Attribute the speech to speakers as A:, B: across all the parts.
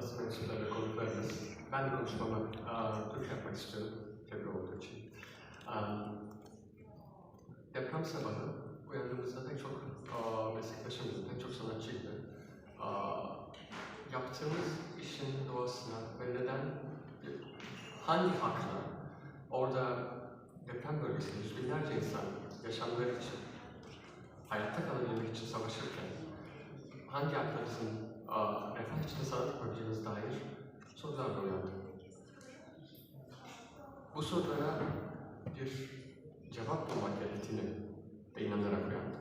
A: basın mensupları ve konuklarımız. Ben de konuşmama Türk yapmak istiyorum, deprem olduğu için. Deprem sabahı uyandığımızda pek çok meslektaşımızın, pek çok sanatçıyla uh, yaptığımız işin doğasına ve neden, hangi hakla orada deprem bölgesinde yüz binlerce insan yaşamları için, hayatta kalabilmek için savaşırken hangi haklarımızın refah içinde sanat yapabileceğimiz dair sorularla uyandım. Bu sorulara bir cevap bulmak gerektiğini de inanarak uyandım.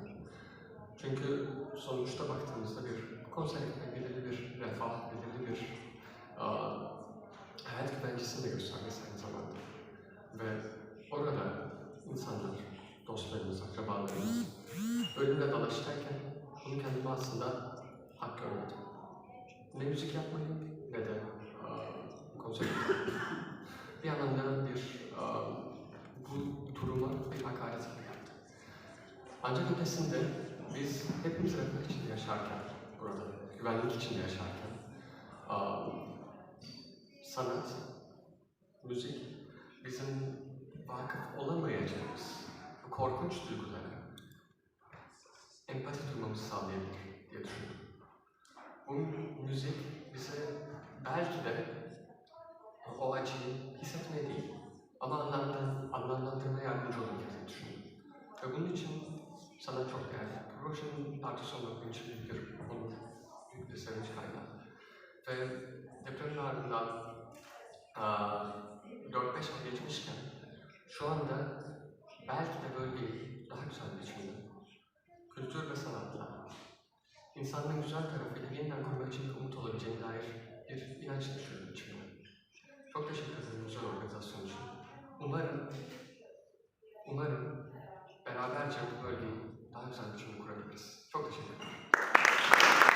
A: Çünkü sonuçta baktığımızda bir konser gitmek belirli bir refah, belirli bir aa, hayat güvencesini de göstermesi aynı zamanda. Ve orada insanlar, dostlarımız, akrabalarımız ölümle dalaşırken bunu kendime aslında hak görmedim. Ne müzik yapmayı ne de uh, konser. Bir yandan da bir bu duruma bir hakaret gibi geldi. Ancak ötesinde biz hepimiz refah içinde yaşarken, burada güvenlik içinde yaşarken, sanat, müzik bizim vakıf olamayacağımız korkunç duygulara empati duymamızı sağlayabilir diye düşündüm. Bu müzik bize belki de o acıyı hissetmeye değil ama anlamdan, anlamlandırmaya yardımcı diye düşündüm. Ve bunun için sana çok değerli. Projenin parçası olmak benim için büyük bir onur, büyük bir sevinç kaynağı. Ve depremin ardından aa, 4-5 ay geçmişken şu anda belki de bölgeyi daha güzel bir biçimde kültür ve sanatla insanlığın güzel tarafıyla yeniden kurmak için bir umut olabileceğine dair bir inanç düşürdüm içimde. Çok teşekkür ederim güzel organizasyon için. Umarım, umarım beraberce bu bölgeyi daha güzel bir biçimde kurabiliriz. Çok teşekkür ederim.